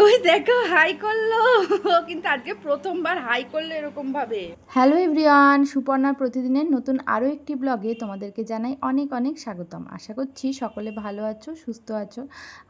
ওই দেখো, হাই করল। কিন্তু আজকে প্রথমবার হাই করল এরকম ভাবে হ্যালো এভরিওয়ান, সুপর্ণা প্রতিদিনের নতুন আরও একটি ব্লগে তোমাদেরকে জানাই অনেক অনেক স্বাগতম। আশা করছি সকলে ভালো আছো, সুস্থ আছো।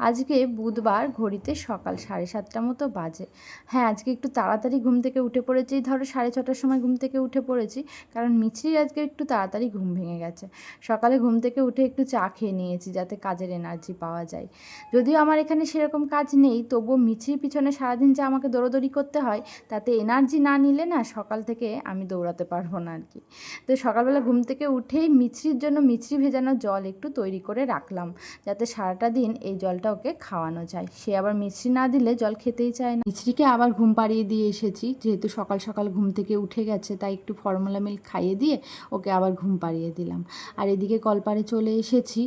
আজকে বুধবার, ঘড়িতে সকাল সাড়ে সাতটা মতো বাজে। হ্যাঁ আজকে একটু তাড়াতাড়ি ঘুম থেকে উঠে পড়েছি। ধরো সাড়ে ছটার সময় ঘুম থেকে উঠে পড়েছি, কারণ মিছরির আজকে একটু তাড়াতাড়ি ঘুম ভেঙে গেছে। সকালে ঘুম থেকে উঠে একটু চা খেয়ে নিয়েছি, যাতে কাজের এনার্জি পাওয়া যায়। যদিও আমার এখানে সেরকম কাজ নেই, তবুও মিছির পিছনে সারাদিন যে আমাকে দৌড়দৌড়ি করতে হয়, তাতে এনার্জি না নিলে না সকাল থেকে আমি দৌড়াতে পারব না আর কি। তো সকালবেলা ঘুম থেকে উঠেই মিছরির জন্য মিছরি ভেজানো জল একটু তৈরি করে রাখলাম, যাতে সারাটা দিন এই জলটা ওকে খাওয়ানো যায়। সে আবার মিছরি না দিলে জল খেতেই চায় না। মিছরিকে আবার ঘুম পাড়িয়ে দিয়ে এসেছি, যেহেতু সকাল সকাল ঘুম থেকে উঠে গেছে, তাই একটু ফর্মুলা মিল্ক খাইয়ে দিয়ে ওকে আবার ঘুম পাড়িয়ে দিলাম। আর এদিকে কলপারে চলে এসেছি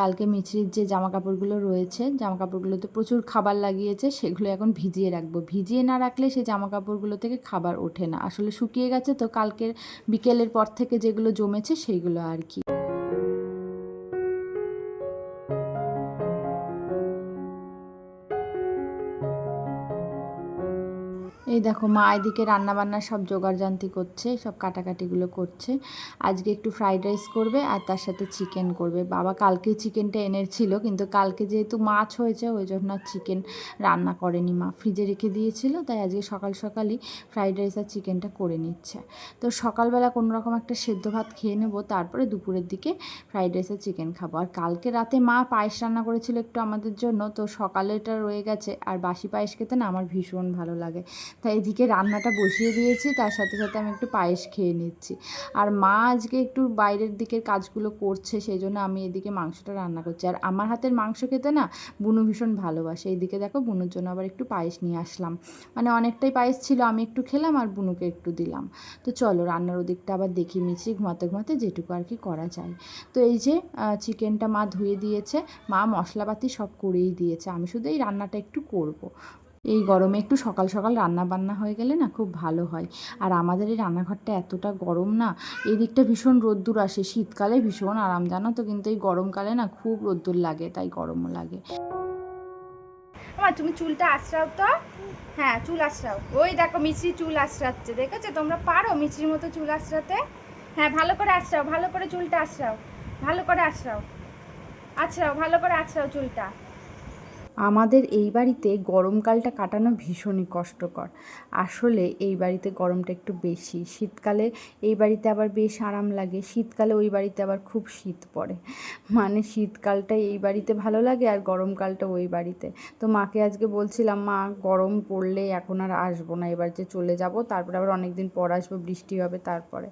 কালকে মিছরির যে জামা কাপড়গুলো রয়েছে জামা কাপড়গুলোতে প্রচুর খাবার লাগিয়েছে সেগুলো এখন ভিজিয়ে রাখব। ভিজিয়ে না রাখলে সেই জামা কাপড়গুলো থেকে খাবার ওঠে না। আসলে শুকিয়ে গেছে তো কালকের বিকেলের পর থেকে যেগুলো জমেছে সেইগুলো আর কি। দেখো মা এদিকে রান্নাবান্না সব জোগাড়জান্তি করছে, সব কাটাকাটিগুলো করছে। আজকে একটু ফ্রাইড রাইস করবে আর তার সাথে চিকেন করবে। বাবা কালকে চিকেনটা এনেছিল, কিন্তু কালকে যেহেতু মাছ হয়েছে, ওই জন্য আর চিকেন রান্না করেনি মা। ফ্রিজে রেখে দিয়েছিল, তাই আজকে সকাল সকালই ফ্রাইড রাইস আর চিকেনটা করে নিচ্ছে। তো সকালবেলা কোনো রকম একটা সেদ্ধ ভাত খেয়ে নেব, তারপরে দুপুরের দিকে ফ্রাইড রাইস আর চিকেন খাব। আর কালকে রাতে মা পায়েস রান্না করেছিল একটু আমাদের জন্য, তো সকালেটা রয়ে গেছে, আর বাসি পায়েস খেতে না আমার ভীষণ ভালো লাগে। তাই এদিকে রান্নাটা বসিয়ে দিয়েছি, তার সাথে সাথে আমি একটু পায়েস খেয়ে নিচ্ছি। আর মা আজকে একটু বাইরের দিকের কাজগুলো করছে, সেই জন্য আমি এদিকে মাংসটা রান্না করছি। আর আমার হাতের মাংস খেতে না বুনু ভীষণ ভালোবাসে। এইদিকে দেখো বুনুর জন্য আবার একটু পায়েস নিয়ে আসলাম। মানে অনেকটাই পায়েস ছিল, আমি একটু খেলাম আর বুনুকে একটু দিলাম। তো চলো রান্নার ওদিকটা আবার দেখি মিছি ঘুমাতে ঘুমাতে যেটুকু আর কি করা যায়। তো এই যে চিকেনটা মা ধুয়ে দিয়েছে, মা মশলাপাতি সব করেই দিয়েছে। আমি শুধু এই রান্নাটা একটু করব। এই গরমে একটু সকাল সকাল রান্না বান্না হয়ে গেলে না খুব ভালো হয়। আর আমাদের এই রান্নাঘরটা এতটা গরম না এই দিকটা ভীষণ রোদ্দুর আসে, শীতকালে ভীষণ আরাম, জানো তো? কিন্তু এই গরমকালে না খুব রোদ্দুর লাগে, তাই গরমও লাগে। তুমি চুলটা আশ্রাও তো? হ্যাঁ চুল আশ্রাও ওই দেখো মিছরি চুল আশ্রাচ্ছে দেখেছ? তোমরা পারো মিছরির মতো চুল আশ্রাতে হ্যাঁ ভালো করে আশ্রাও ভালো করে চুলটা আশ্রাও ভালো করে আশ্রাও আছড়াও, ভালো করে আছড়াও চুলটা। আমাদের এই বাড়িতে গরমকালটা কাটানো ভীষণই কষ্টকর। আসলে এই বাড়িতে গরমটা একটু বেশি। শীতকালে এই বাড়িতে আবার বেশ আরাম লাগে। শীতকালে ওই বাড়িতে আবার খুব শীত পড়ে। মানে শীতকালটা এই বাড়িতে ভালো লাগে আর গরমকালটা ওই বাড়িতে। তো মাকে আজকে বলছিলাম, মা, গরম পড়লে এখন আর আসব না। এবার যে চলে যাব, তারপরে আবার অনেক দিন পর আসব, বৃষ্টি হবে তারপরে।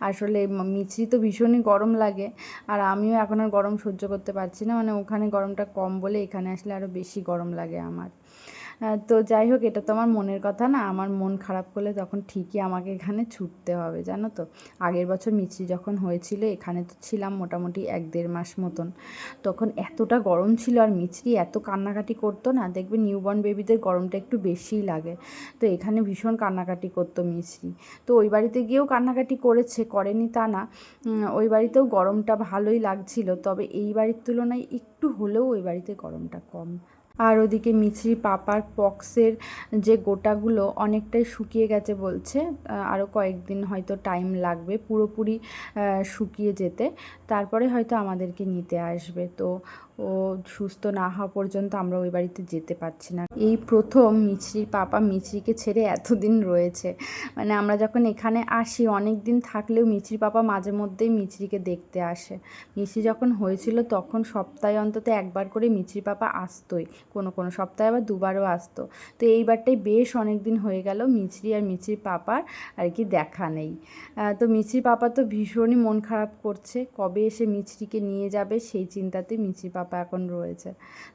আসলে মিছরি তো ভীষণই গরম লাগে। আর আমিও এখন আর গরম সহ্য করতে পারছি না। মানে ওখানে গরমটা কম বলে এখানে আসলে আরও বেশি গরম লাগে আমার। তো যাই হোক, এটা তো আমার মনের কথা না। আমার মন খারাপ করলে তখন ঠিকই আমাকে এখানে ছুটতে হবে, জানো তো? আগের বছর মিছরি যখন হয়েছিল, এখানে তো ছিলাম মোটামুটি এক দেড় মাস মতন। তখন এতটা গরম ছিল আর মিছরি এত কান্নাকাটি করতো না, দেখবে নিউবর্ন বেবিদের গরমটা একটু বেশিই লাগে। তো এখানে ভীষণ কান্নাকাটি করতো মিছরি। তো ওই বাড়িতে গিয়েও কান্নাকাটি করেছে, করেনি তা না। ওই বাড়িতেও গরমটা ভালোই লাগছিল। তবে এই বাড়ির তুলনায় একটু হলেও ওই বাড়িতে গরমটা কম। আর ওদিকে মিছরি পাপার পক্সের যে গোটাগুলো অনেকটাই শুকিয়ে গেছে বলছে আরও কয়েকদিন হয়তো টাইম লাগবে পুরোপুরি শুকিয়ে যেতে। তারপরে হয়তো আমাদেরকে নিতে আসবে। তো ও সুস্থ না হওয়া পর্যন্ত আমরা ওই বাড়িতে যেতে পারছি না। এই প্রথম মিছরির পাপা মিছরিকে ছেড়ে এতদিন রয়েছে। মানে আমরা যখন এখানে আসি অনেক দিন থাকলেও মিছরি পাপা মাঝে মধ্যেই মিছরিকে দেখতে আসে। মিছরি যখন হয়েছিল তখন সপ্তাহে অন্তত একবার করে মিছরি পাপা আসতোই। কোনো কোনো সপ্তাহে আবার দুবারও আসতো। তো এইবারটাই বেশ অনেক দিন হয়ে গেল মিছরি আর মিছরির পাপার আর কি দেখা নেই। তো মিছরি পাপা তো ভীষণই মন খারাপ করছে। কবে এসে মিছরিকে নিয়ে যাবে সেই চিন্তাতে মিছরি পাপা এখন রয়েছে।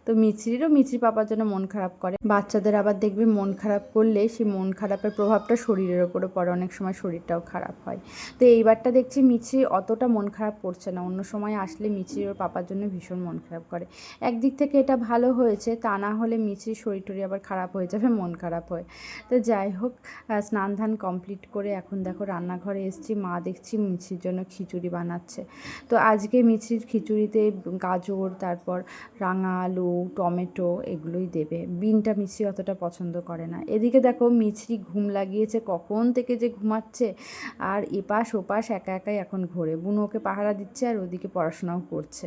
তো মিছরিরও মিছরি পাপার জন্য মন খারাপ করে। বাচ্চাদের আবার দেখবে মন খারাপ করলে সেই মন খারাপের প্রভাবটা শরীরের ওপরে পড়ে। অনেক সময় শরীরটাও খারাপ হয়। তো এইবারটা দেখছি মিছরি অতটা মন খারাপ করছে না। অন্য সময় আসলে মিছরি ওর পাপার জন্য ভীষণ মন খারাপ করে। একদিক থেকে এটা ভালো হয়েছে, তা না হলে মিছরির শরীর টরি আবার খারাপ হয়ে যাবে, মন খারাপ হয়। তো যাই হোক স্নান ধান কমপ্লিট করে এখন দেখো রান্নাঘরে এসেছি। মা দেখছি মিছরির জন্য খিচুড়ি বানাচ্ছে। তো আজকে মিছরির খিচুড়িতে গাজর, তারপর তারপর রাঙা আলু, টমেটো এগুলোই দেবে। বিনটা মিছরি অতটা পছন্দ করে না। এদিকে দেখো মিছরি ঘুম লাগিয়েছে। কখন থেকে যে ঘুমাচ্ছে? আর এপাশ ওপাশ একা একাই এখন ঘোরে। বুনো ওকে পাহারা দিচ্ছে আর ওদিকে পড়াশোনাও করছে।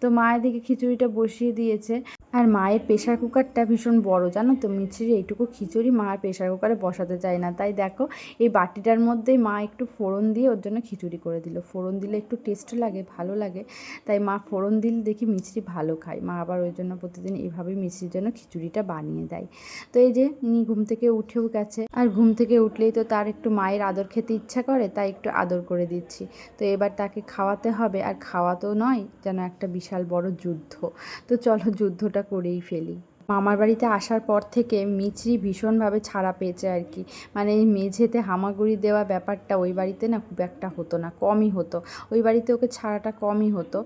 তো মা এদিকে খিচুড়িটা বসিয়ে দিয়েছে। আর মায়ের প্রেশার কুকারটা ভীষণ বড়, জানো তো? মিছরির এইটুকু খিচুড়ি মা আর প্রেশার কুকারে বসাতে চায় না। তাই দেখো, এই বাটিটার মধ্যেই মা একটু ফোড়ন দিয়ে ওর জন্য খিচুড়ি করে দিল। ফোড়ন দিলে একটু টেস্ট লাগে, ভালো লাগে। তাই মা ফোড়ন দিলে দেখি মিছরি ভালো খায়। মা আবার ওই জন্য প্রতিদিন এইভাবেই মিছরির জন্য খিচুড়িটা বানিয়ে দেয়। তো এই যে, ইনি ঘুম থেকে উঠেও গেছে। আর ঘুম থেকে উঠলেই তো তার একটু মায়ের আদর খেতে ইচ্ছা করে, তাই একটু আদর করে দিচ্ছি। তো এবার তাকে খাওয়াতে হবে। আর খাওয়া তো নয়, যেন একটা বিশাল বড় যুদ্ধ। তো চলো যুদ্ধটা করেই ফেলি। মামার বাড়িতে আসার পর থেকে মিছরি ভীষণভাবে ছাড়া পেয়েছে আর কি। মানে মেঝেতে হামাগুড়ি দেওয়া ব্যাপারটা ওই বাড়িতে না খুব একটা হতো না, কমই হতো। ওই বাড়িতে ওকে ছাড়াটা কমই হতো।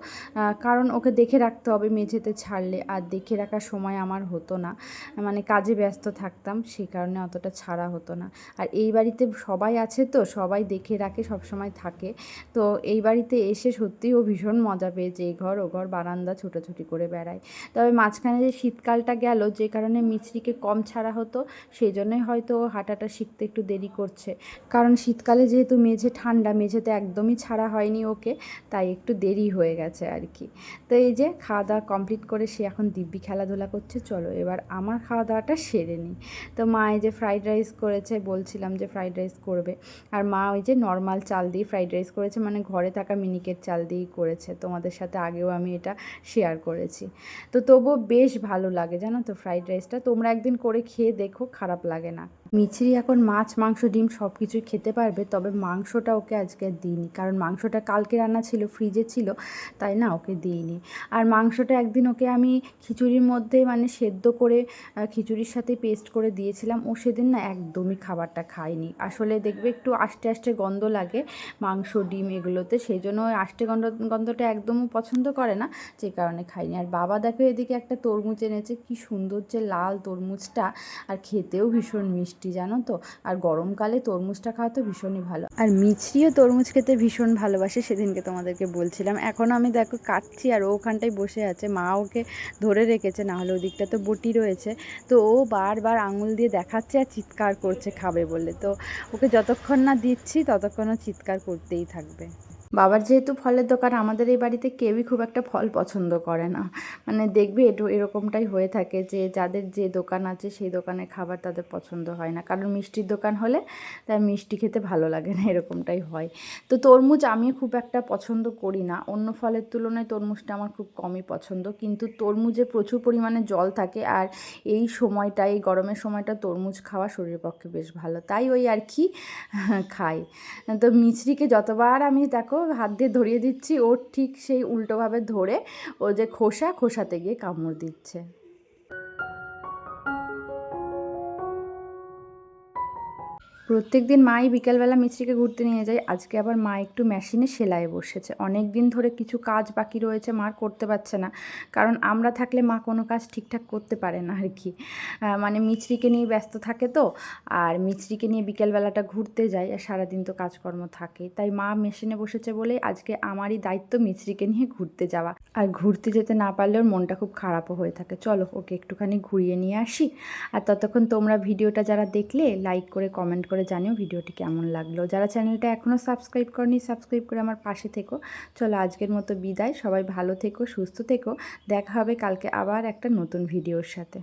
কারণ ওকে দেখে রাখতে হবে মেঝেতে ছাড়লে, আর দেখে রাখার সময় আমার হতো না। মানে কাজে ব্যস্ত থাকতাম সেই কারণে অতটা ছাড়া হতো না। আর এই বাড়িতে সবাই আছে তো, সবাই দেখে রাখে সব সময় থাকে। তো এই বাড়িতে এসে সত্যিই ও ভীষণ মজা পেয়েছে। এই ঘর, ও ঘর বারান্দা ছুটোছুটি করে বেড়ায়। তবে মাঝখানে যে শীতকালটা গেল, যে কারণে মিছরিকে কম ছাড়া হতো, সেই জন্যই হয়তো ও হাঁটাটা শিখতে একটু দেরি করছে। কারণ শীতকালে যেহেতু মেঝে ঠান্ডা, মেঝেতে একদমই ছাড়া হয়নি ওকে, তাই একটু দেরি হয়ে গেছে আর কি। তো এই যে খাওয়া দাওয়া কমপ্লিট করে সে এখন দিব্যি খেলাধুলা করছে, চলো এবার আমার খাওয়া দাওয়াটা সেরে নিই। তো মা এই যে ফ্রাইড রাইস করেছে, বলছিলাম যে ফ্রাইড রাইস করবে। আর মা ওই যে নর্মাল চাল দিয়ে ফ্রাইড রাইস করেছে মানে ঘরে থাকা মিনিকেট চাল দিয়েই করেছে। তোমাদের সাথে আগেও আমি এটা শেয়ার করেছি। তো তবুও বেশ ভালো লাগে, জানো তো ফ্রাইড রাইসটা তোমরা একদিন করে খেয়ে দেখো খারাপ লাগে না। মিছরি এখন মাছ, মাংস, ডিম সব কিছুই খেতে পারবে, তবে মাংসটা ওকে আজকে দিইনি। কারণ মাংসটা কালকে রান্না ছিল ফ্রিজে ছিল, তাই না ওকে দিইনি। আর মাংসটা একদিন ওকে আমি খিচুড়ির মধ্যে মানে সেদ্ধ করে খিচুড়ির সাথে পেস্ট করে দিয়েছিলাম। ও সেদিন না একদমই খাবারটা খায়নি। আসলে দেখবে একটু আস্তে আস্তে গন্ধ লাগে মাংস, ডিম এগুলোতে, সেই জন্য ওই আষ্টে গন্ধ, গন্ধটা একদমও পছন্দ করে না, যে কারণে খাইনি আর বাবা দেখো এদিকে একটা তরমুজ এনেছে, কি সুন্দর যে লাল তরমুজটা, আর খেতেও ভীষণ মিষ্টি। জানো তো? আর গরমকালে তরমুজটা খাওয়া তো ভীষণই ভালো। আর মিছরিও তরমুজ খেতে ভীষণ ভালোবাসে, সেদিনকে তোমাদেরকে বলছিলাম। এখন আমি দেখো কাটছি আর ওখানটায় বসে আছে। মা ওকে ধরে রেখেছে, না হলে ওদিকটা তো বটি রয়েছে। তো ও বারবার আঙুল দিয়ে দেখাচ্ছে আর চিৎকার করছে, খাবে বলে। তো ওকে যতক্ষণ না দিচ্ছি, ততক্ষণ ও চিৎকার করতেই থাকবে। বাবার যেহেতু ফলের দোকান, আমাদের এই বাড়িতে কেউই খুব একটা ফল পছন্দ করে না। মানে দেখবে একটু এরকমটাই হয়ে থাকে যে, যাদের যে দোকান আছে, সেই দোকানে খাবার তাদের পছন্দ হয় না। কারণ মিষ্টির দোকান হলে তার মিষ্টি খেতে ভালো লাগে না, এরকমটাই হয়। তো তরমুজ আমি খুব একটা পছন্দ করি না। অন্য ফলের তুলনায় তরমুজটা আমার খুব কমই পছন্দ। কিন্তু তরমুজে প্রচুর পরিমাণে জল থাকে আর এই সময়টা, এই গরমের সময়টা তরমুজ খাওয়া শরীরের পক্ষে বেশ ভালো। তাই ওই আর কি খাই। তো মিছরিকে যতবার আমি দেখো হাত দিয়ে ধরিয়ে দিচ্ছি, ওর ঠিক সেই উল্টোভাবে ধরে ও যে খোসা, খোসাতে গিয়ে কামড় দিচ্ছে। প্রত্যেক দিন মাই বিকালবেলা মিস্ত্রিকে ঘুরতে নিয়ে যায়, আজকে আবার মা একটু মেশিনে সেলাই বসেছে। অনেক দিন ধরে কিছু কাজ বাকি রয়েছে মার করতে পারছে না। কারণ আমরা থাকলে মা কোনো কাজ ঠিকঠাক করতে পারে না আর কি। মানে মিছরিকে নিয়ে ব্যস্ত থাকে তো, আর মিছরিকে নিয়ে বিকেলবেলাটা ঘুরতে যায়, আর সারাদিন তো কাজকর্ম থাকে। তাই মা মেশিনে বসেছে বলে আজকে আমারই দায়িত্ব মিছরিকে নিয়ে ঘুরতে যাওয়া। আর ঘুরতে যেতে না পারলে ওর মনটা খুব খারাপও হয়ে থাকে। চলো, ওকে একটুখানি ঘুরিয়ে নিয়ে আসি। আর ততক্ষণ তোমরা ভিডিওটা যারা দেখলে লাইক করে কমেন্ট করে জানিও ভিডিওটি কেমন লাগল। যারা চ্যানেলটা এখনও সাবস্ক্রাইব করনি, সাবস্ক্রাইব করে আমার পাশে থেকো। চলো আজকের মতো বিদায়। সবাই ভালো থেকো, সুস্থ থেকো। দেখা হবে কালকে আবার একটা নতুন ভিডিওর সাথে।